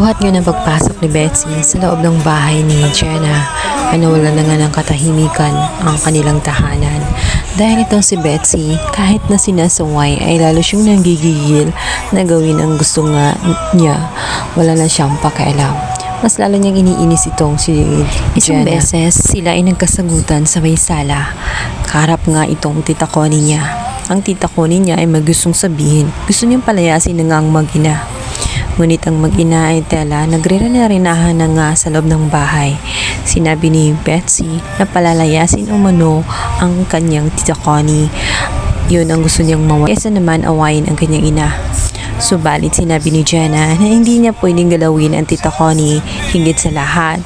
Buhat nga ng pagpasok ni Betsy sa loob ng bahay ni Jenna ay nawala na nga ng katahimikan ang kanilang tahanan. Dahil itong si Betsy, kahit na sinasaway ay lalo siyang nanggigigil na gawin ang gusto nga niya. Wala na siyang pakialam. Mas lalo niyang iniinis itong si Isang Jenna. beses, sila ay nagkasagutan sa may sala. Karap nga itong tita Connie niya. Ang tita Connie niya ay magustong sabihin. Gusto niyang palayasin na nga ang mag-ina. Ngunit ang mag-ina ay tela, nagre-renarinahan na nga sa loob ng bahay. Sinabi ni Betsy na palalayasin umano ang kanyang tita Connie. Yun ang gusto niyang mawala. Kesa naman awayin ang kanyang ina. Subalit sinabi ni Jenna na hindi niya pwedeng galawin ang tita Connie higit sa lahat.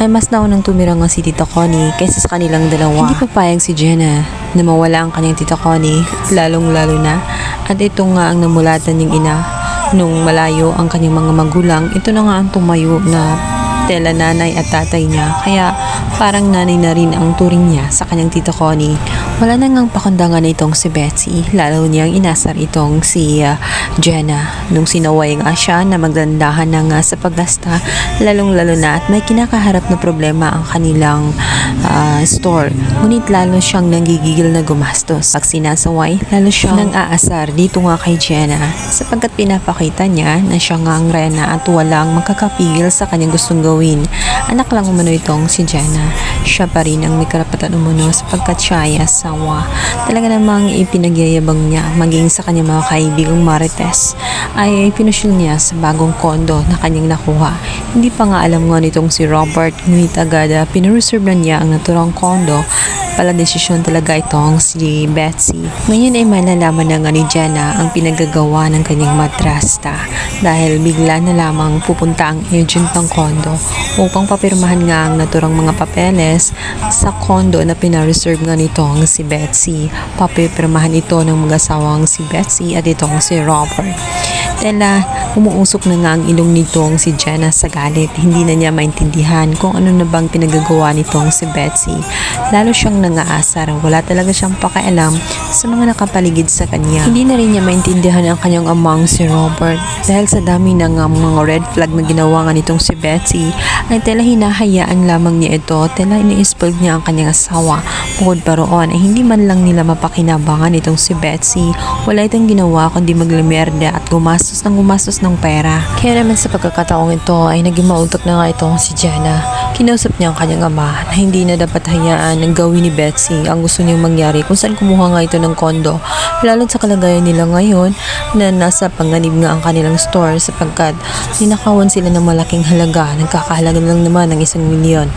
Ay mas naunang tumira nga si tita Connie kaysa sa kanilang dalawa. Hindi papayag si Jenna na mawala ang kanyang tita Connie, lalong lalo na. At ito nga ang namulatan niyang ina nung malayo ang kanyang mga magulang. Ito na nga ang tumayo na tela nanay at tatay niya. Kaya parang nanay na rin ang turing niya sa kanyang tita Connie. Wala na ngang pakundangan itong si Betsy. Lalo niyang inasar itong si ah, Jenna. Nung sinaway nga siya na magdandahan na nga sa paggasta, lalong lalo na at may kinakaharap na problema ang kanilang ah, store. Ngunit lalo siyang nanggigigil na gumastos. Pag sinasaway, lalo siyang nang aasar dito nga kay Jenna sapagkat pinapakita niya na siya nga ang rena at walang makakapigil sa kanyang gustong gawin. Anak lang umano itong si Jenna. Siya pa rin ang may karapatan umano sapagkat siya ay asawa. Talaga namang ipinagyayabang niya maging sa kanyang mga kaibigang marites ay pinusyol niya sa bagong kondo na kanyang nakuha. Hindi pa nga alam nga nitong si Robert ngunit agad uh, pinareserve na niya ang naturang kondo pala desisyon talaga itong si Betsy. Ngayon ay malalaman na nga ni Jenna ang pinagagawa ng kanyang madrasta dahil bigla na lamang pupunta ang agent ng kondo upang papirmahan nga ang naturang mga papeles sa kondo na pinareserve nga nitong si Betsy. Papipirmahan ito ng mag-asawang si Betsy at itong si Robert. Tela, umuusok na nga ang ilong nitong si Jenna sa galit. Hindi na niya maintindihan kung ano na bang pinagagawa nitong si Betsy. Lalo siyang nangaasar. Wala talaga siyang pakialam sa mga nakapaligid sa kanya. Hindi na rin niya maintindihan ang kanyang amang si Robert. Dahil sa dami ng mga red flag na ginawa nga nitong si Betsy, ay tela hinahayaan lamang niya ito. Tela ini-spoil niya ang kanyang asawa. Bukod pa roon, ay hindi man lang nila mapakinabangan itong si Betsy. Wala itong ginawa kundi maglimerde at gumastos ng gumastos ng pera. Kaya naman sa pagkakataong ito ay naging mautok na nga itong si Jenna. Kinausap niya ang kanyang ama na hindi na dapat hayaan ng gawin ni Betsy ang gusto niyang mangyari kung saan kumuha nga ito ng kondo. Lalo sa kalagayan nila ngayon na nasa panganib nga ang kanilang store sapagkat ninakawan sila ng malaking halaga. Nagkakahalaga lang naman ng isang milyon.